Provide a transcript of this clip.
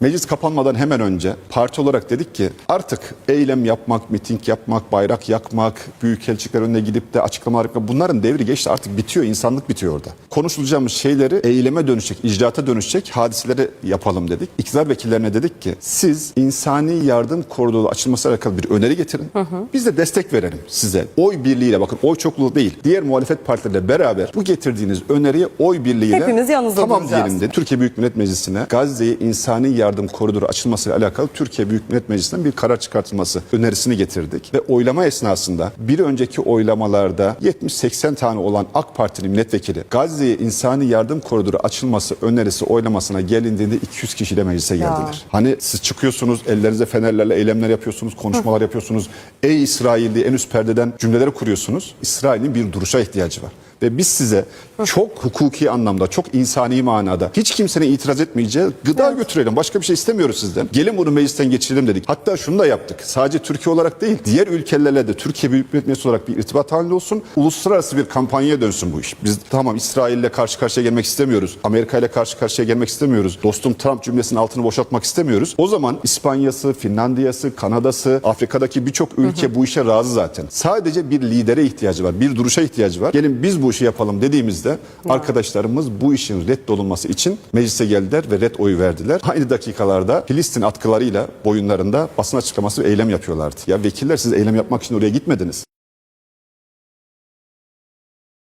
Meclis kapanmadan hemen önce parti olarak dedik ki artık eylem yapmak, miting yapmak, bayrak yakmak, büyükelçilikler önüne gidip de açıklamalar yapmak bunların devri geçti artık bitiyor, insanlık bitiyor orada. Konuşulacağımız şeyleri eyleme dönüşecek, icraata dönüşecek hadiseleri yapalım dedik. İktidar vekillerine dedik ki siz insani yardım koridoru açılması alakalı bir öneri getirin. Biz de destek verelim size. Oy birliğiyle bakın oy çokluğu değil. Diğer muhalefet partileriyle beraber bu getirdiğiniz öneriye oy birliğiyle Hepimiz yanınızda tamam duracağız. diyelim dedi. Türkiye Büyük Millet Meclisi'ne Gazze'ye insani yardım koridoru açılmasıyla alakalı Türkiye Büyük Millet Meclisi'nden bir karar çıkartılması önerisini getirdik. Ve oylama esnasında bir önceki oylamalarda 70-80 tane olan AK Partili milletvekili Gazze'ye insani yardım koridoru açılması önerisi oylamasına gelindiğinde 200 kişiyle meclise geldiler. Hani siz çıkıyorsunuz ellerinize fenerlerle eylemler yapıyorsunuz, konuşmalar yapıyorsunuz. Ey İsrail diye en üst perdeden cümleleri kuruyorsunuz. İsrail'in bir duruşa ihtiyacı var. Ve biz size çok hukuki anlamda, çok insani manada hiç kimsenin itiraz etmeyeceği gıda götürelim. Başka bir şey istemiyoruz sizden. Gelin bunu meclisten geçirelim dedik. Hatta şunu da yaptık. Sadece Türkiye olarak değil, diğer ülkelerle de Türkiye Büyük Millet Meclisi olarak bir irtibat halinde olsun. Uluslararası bir kampanyaya dönsün bu iş. Biz tamam İsrail'le karşı karşıya gelmek istemiyoruz. Amerika ile karşı karşıya gelmek istemiyoruz. Dostum Trump cümlesinin altını boşaltmak istemiyoruz. O zaman İspanya'sı, Finlandiya'sı, Kanada'sı, Afrika'daki birçok ülke bu işe razı zaten. Sadece bir lidere ihtiyacı var, bir duruşa ihtiyacı var. Gelin biz bu işi yapalım dediğimizde arkadaşlarımız bu işin reddolunması için meclise geldiler ve red oyu verdiler. Aynı dakikalarda Filistin atkılarıyla boyunlarında basın açıklaması ve eylem yapıyorlardı. Ya vekiller siz eylem yapmak için oraya gitmediniz.